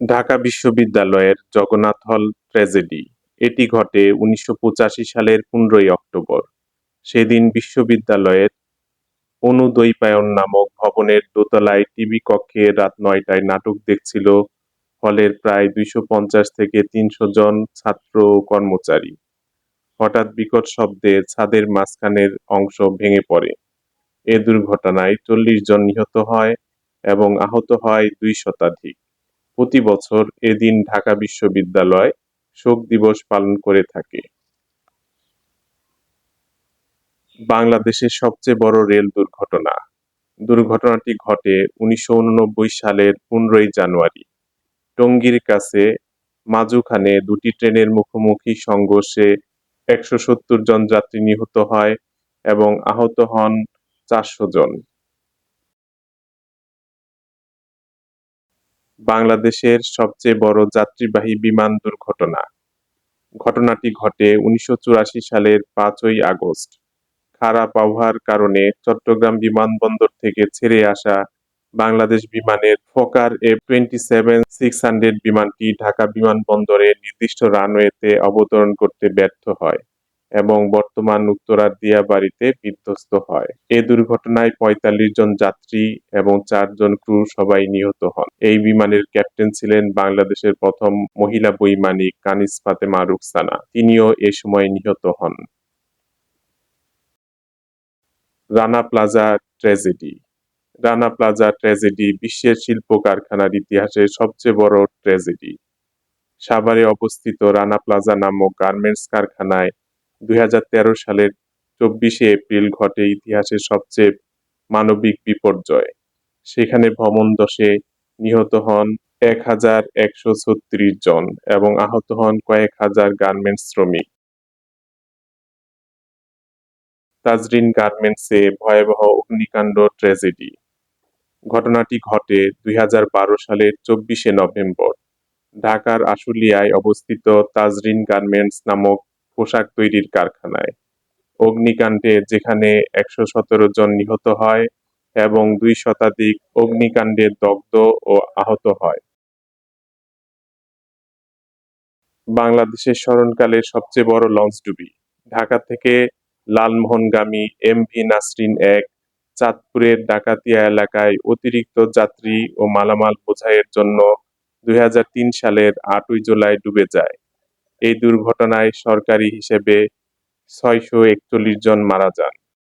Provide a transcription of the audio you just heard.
ঢাকা বিশ্ববিদ্যালয়ের জগন্নাথ হল ট্র্যাজেডি। এটি ঘটে উনিশশো পঁচাশি সালের পনেরোই অক্টোবর। সেদিন বিশ্ববিদ্যালয়ের অনুদ্বৈপায়ন নামক ভবনের দোতলায় টিভি কক্ষে রাত নয়টায় নাটক দেখছিল হলের প্রায় দুইশো পঞ্চাশ থেকে তিনশো জন ছাত্র কর্মচারী। হঠাৎ বিকট শব্দে ছাদের মাঝখানের অংশ ভেঙে পড়ে। এ দুর্ঘটনায় চল্লিশ জন নিহত হয় এবং আহত হয় দুই শতাধিক। প্রতি বছর এদিন ঢাকা বিশ্ববিদ্যালয় শোক দিবস পালন করে থাকে। বাংলাদেশের সবচেয়ে বড় রেল দুর্ঘটনা। দুর্ঘটনাটি ঘটে উনিশশো উননব্বই সালের পনেরোই জানুয়ারি। টঙ্গীর কাছে মাজুখানে দুটি ট্রেনের মুখোমুখি সংঘর্ষে একশো সত্তর জন যাত্রী নিহত হয় এবং আহত হন চারশো জন। বাংলাদেশের সবচেয়ে বড় যাত্রীবাহী বিমান দুর্ঘটনা। ঘটনাটি ঘটে উনিশশো চুরাশি সালের পাঁচই আগস্ট। খারাপ আবহাওয়ার কারণে চট্টগ্রাম বিমানবন্দর থেকে ছেড়ে আসা বাংলাদেশ বিমানের Fokker F twenty seven six hundred বিমানটি ঢাকা বিমানবন্দরে নির্দিষ্ট রানওয়েতে অবতরণ করতে ব্যর্থ হয়। এবং বর্তমান উত্তরার দিয়াবাড়িতে বিধ্বস্ত হয়। এ দুর্ঘটনায় পঁয়তাল্লিশ জন যাত্রী এবং চারজন ক্রু সবাই নিহত হন। এই বিমানের ক্যাপ্টেন ছিলেন বাংলাদেশের প্রথম মহিলা বৈমানিক কানিস ফাতেমা রুকসানা তিনিও এ সময় নিহত হন। Rana plaza tragedy. Rana plaza tragedy বিশ্বের শিল্প কারখানার ইতিহাসের সবচেয়ে বড় ট্র্যাজেডি। সাভারে অবস্থিত রানা প্লাজা নামক গার্মেন্টস কারখানায় দুই হাজার তেরো সালের চব্বিশে এপ্রিল ঘটে ইতিহাসের সবচেয়ে মানবিক বিপর্যয়। সেখানে ভবন দশে নিহত হন এক হাজার একশো ছত্রিশ জন এবং আহত হন কয়েক হাজার গার্মেন্টস শ্রমিক। তাজরিন গার্মেন্টসে ভয়াবহ অগ্নিকাণ্ড ট্র্যাজেডি। ঘটনাটি ঘটে দুই হাজার বারো সালের চব্বিশে নভেম্বর। ঢাকার আশুলিয়ায় অবস্থিত তাজরিন গার্মেন্টস নামক পোশাক তৈরির কারখানায়। অগ্নিকাণ্ডে যেখানে একশো সতেরো জন নিহত হয় এবং দুই শতাধিক অগ্নিকাণ্ডে দগ্ধ ও আহত হয়। বাংলাদেশের স্মরণকালের সবচেয়ে বড় লঞ্চ ডুবি। ঢাকা থেকে লালমোহনগামী এম ভি নাসরিন এক চাঁদপুরের ডাকাতিয়া এলাকায় অতিরিক্ত যাত্রী ও মালামাল বোঝাইয়ের জন্য দুই হাজার তিন সালের আটই জুলাই ডুবে যায়। এই দুর্ঘটনায় সরকারি হিসেবে ছয়শো একচল্লিশ জন মারা যান।